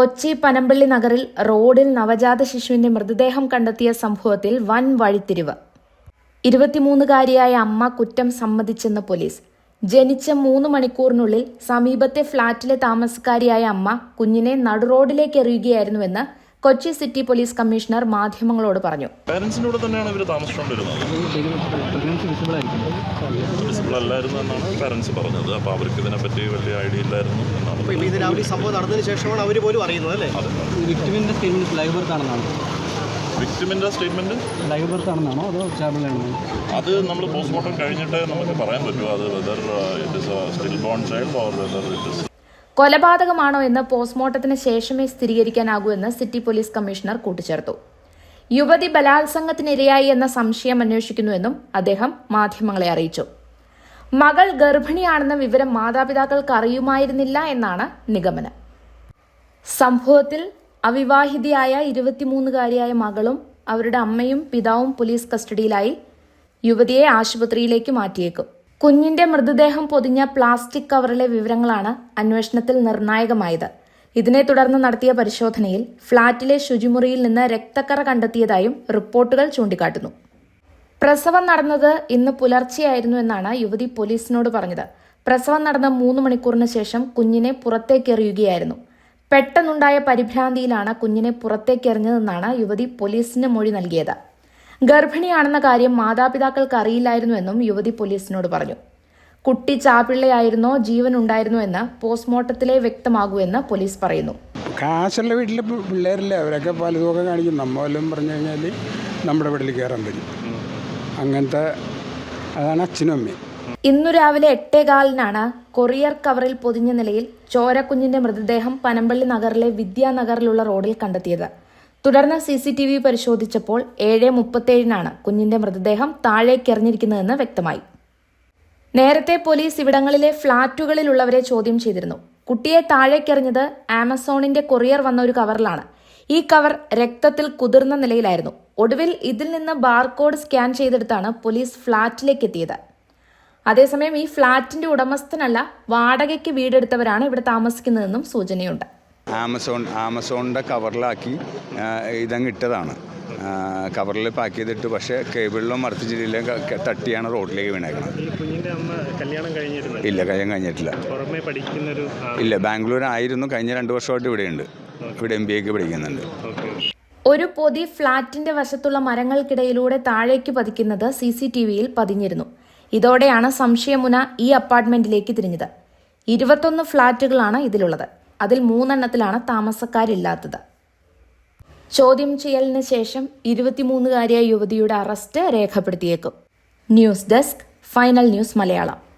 കൊച്ചി പനമ്പള്ളി നഗറിൽ റോഡിൽ നവജാത ശിശുവിന്റെ മൃതദേഹം കണ്ടെത്തിയ സംഭവത്തിൽ വൻ വഴിത്തിരിവ്. ഇരുപത്തിമൂന്നുകാരിയായ അമ്മ കുറ്റം സമ്മതിച്ചെന്ന് പോലീസ്. ജനിച്ച മൂന്ന് മണിക്കൂറിനുള്ളിൽ സമീപത്തെ ഫ്ളാറ്റിലെ താമസക്കാരിയായ അമ്മ കുഞ്ഞിനെ നടുറോഡിലേക്ക് എറിയുകയായിരുന്നുവെന്ന് കൊച്ചി സിറ്റി പോലീസ് കമ്മീഷണർ മാധ്യമങ്ങളോട് പറഞ്ഞു. തന്നെയാണ് ഇവർ താമസിച്ചുകൊണ്ടിരുന്നത്. എന്നാണ് പാരൻസ് പറഞ്ഞത്. അപ്പോൾ അവർക്ക് ഇതിനെപ്പറ്റി വലിയ ഐഡിയ ഇല്ലായിരുന്നു എന്നാണ് സംഭവം നടന്നതിന് ശേഷമാണ് അവർ പോലും അറിയുന്നത് അല്ലേ? ഈ വിക്ടിമിന്റെ സ്റ്റേറ്റ്മെന്റ് ലൈവ് ബർത്ത് ആണെന്നാണ്? വിക്ടിമിന്റെ സ്റ്റേറ്റ്മെന്റ് ലൈവ് ബർത്ത് ആണെന്നാണോ അതോ അത് നമ്മൾ പോസ്റ്റ്മോർട്ടം കഴിഞ്ഞിട്ട് നമുക്ക് പറയാൻ പറ്റുമോ അത് whether it is stillborn child or whether it is കൊലപാതകമാണോ എന്ന് പോസ്റ്റ്മോർട്ടത്തിന് ശേഷമേ സ്ഥിരീകരിക്കാനാകൂ എന്ന് സിറ്റി പോലീസ് കമ്മീഷണർ കൂട്ടിച്ചേർത്തു. യുവതി ബലാത്സംഗത്തിനിരയായി എന്ന സംശയം അന്വേഷിക്കുന്നുവെന്നും അദ്ദേഹം മാധ്യമങ്ങളെ അറിയിച്ചു. മകൾ ഗർഭിണിയാണെന്ന വിവരം മാതാപിതാക്കൾക്ക് അറിയുമായിരുന്നില്ല എന്നാണ് നിഗമനം. സംഭവത്തിൽ അവിവാഹിതയായ ഇരുപത്തിമൂന്നുകാരിയായ മകളും അവരുടെ അമ്മയും പിതാവും പോലീസ് കസ്റ്റഡിയിലായി യുവതിയെ ആശുപത്രിയിലേക്ക് മാറ്റിയേക്കും. കുഞ്ഞിന്റെ മൃതദേഹം പൊതിഞ്ഞ പ്ലാസ്റ്റിക് കവറിലെ വിവരങ്ങളാണ് അന്വേഷണത്തിൽ നിർണായകമായത്. ഇതിനെ തുടർന്ന് നടത്തിയ പരിശോധനയിൽ ഫ്ളാറ്റിലെ ശുചിമുറിയിൽ നിന്ന് രക്തക്കറ കണ്ടെത്തിയതായും റിപ്പോർട്ടുകൾ ചൂണ്ടിക്കാട്ടുന്നു. പ്രസവം നടന്നത് ഇന്ന് പുലർച്ചെയായിരുന്നു എന്നാണ് യുവതി പോലീസിനോട് പറഞ്ഞത്. പ്രസവം നടന്ന മൂന്ന് മണിക്കൂറിന് ശേഷം കുഞ്ഞിനെ പുറത്തേക്കെറിയുകയായിരുന്നു പെട്ടെന്നുണ്ടായ പരിഭ്രാന്തിയിലാണ് കുഞ്ഞിനെ പുറത്തേക്കെറിഞ്ഞതെന്നാണ് യുവതി പോലീസിന് മൊഴി നൽകിയത്. ഗർഭിണിയാണെന്ന കാര്യം മാതാപിതാക്കൾക്ക് അറിയില്ലായിരുന്നു എന്നും യുവതി പോലീസിനോട് പറഞ്ഞു. കുട്ടി ചാപിള്ളയായിരുന്നോ ജീവൻ ഉണ്ടായിരുന്നോ എന്ന് പോസ്റ്റ്മോർട്ടത്തിലെ വ്യക്തമാകുമെന്ന് പോലീസ് പറയുന്നു. കാശുള്ള വീട്ടിലെ പിള്ളേരില്ലേ അവരൊക്കെ പലതുമൊക്കെ കാണിക്കും. നമ്മ വല്ലതും പറഞ്ഞു കഴിഞ്ഞാൽ നമ്മുടെ വീട്ടിൽ കയറാൻ വരും. അങ്ങനത്തെ അതാണ് അച്ഛനും അമ്മയും. ഇന്നു രാവിലെ എട്ടേകാലിനാണ് കൊറിയർ കവറിൽ പൊതിഞ്ഞ നിലയിൽ ചോരക്കുഞ്ഞിന്റെ മൃതദേഹം പനമ്പള്ളി നഗറിലെ വിദ്യാനഗറിലുള്ള റോഡിൽ കണ്ടെത്തിയത്. തുടർന്ന് സി സി ടി വി പരിശോധിച്ചപ്പോൾ ഏഴ് മുപ്പത്തേഴിനാണ് കുഞ്ഞിന്റെ മൃതദേഹം താഴേക്കെറിഞ്ഞിരിക്കുന്നതെന്ന് വ്യക്തമായി. നേരത്തെ പോലീസ് ഇവിടങ്ങളിലെ ഫ്ളാറ്റുകളിലുള്ളവരെ ചോദ്യം ചെയ്തിരുന്നു. കുട്ടിയെ താഴേക്കെറിഞ്ഞത് ആമസോണിന്റെ കൊറിയർ വന്ന ഒരു കവറിലാണ്. ഈ കവർ രക്തത്തിൽ കുതിർന്ന നിലയിലായിരുന്നു. ഒടുവിൽ ഇതിൽ നിന്ന് ബാർകോഡ് സ്കാൻ ചെയ്തെടുത്താണ് പോലീസ് ഫ്ളാറ്റിലേക്ക് എത്തിയത് അതേസമയം ഈ ഫ്ളാറ്റിന്റെ ഉടമസ്ഥനല്ല വാടകയ്ക്ക് വീടെടുത്തവരാണ് ഇവിടെ താമസിക്കുന്നതെന്നും സൂചനയുണ്ട്. ആമസോൺ ആമസോണിന്റെ കവറിലാക്കി ഇതങ്ങ് ഇട്ടതാണ് കവറിൽ പാക്ക് ചെയ്തിട്ട് പക്ഷേ കേബിളിലും മറുത്ത ജില്ലയിലും തട്ടിയാണ് റോഡിലേക്ക് വീണേക്കുന്നത് ഇല്ല അമ്മ കല്യാണം കഴിഞ്ഞിട്ടില്ല? ഇല്ല ബാംഗ്ലൂർ ആയിരുന്നു കഴിഞ്ഞ രണ്ട് വർഷമായിട്ട് ഇവിടെയുണ്ട്. ഇവിടെ എം ബി എക്ക് പഠിക്കുന്നുണ്ട്. ഒരു പൊതി ഫ്ളാറ്റിന്റെ വശത്തുള്ള മരങ്ങൾക്കിടയിലൂടെ താഴേക്ക് പതിക്കുന്നത് സി സി ടി വിയിൽ പതിഞ്ഞിരുന്നു. ഇതോടെയാണ് സംശയമുന ഈ അപ്പാർട്ട്മെന്റിലേക്ക് തിരിഞ്ഞത്. ഇരുപത്തൊന്ന് ഫ്ളാറ്റുകളാണ് ഇതിലുള്ളത്. അതിൽ മൂന്നെണ്ണത്തിലാണ് താമസക്കാരില്ലാത്തത്. ചോദ്യം ചെയ്യലിന് ശേഷം ഇരുപത്തിമൂന്നുകാരിയായ യുവതിയുടെ arrest രേഖപ്പെടുത്തിയേക്കും. News desk final news Malayalam.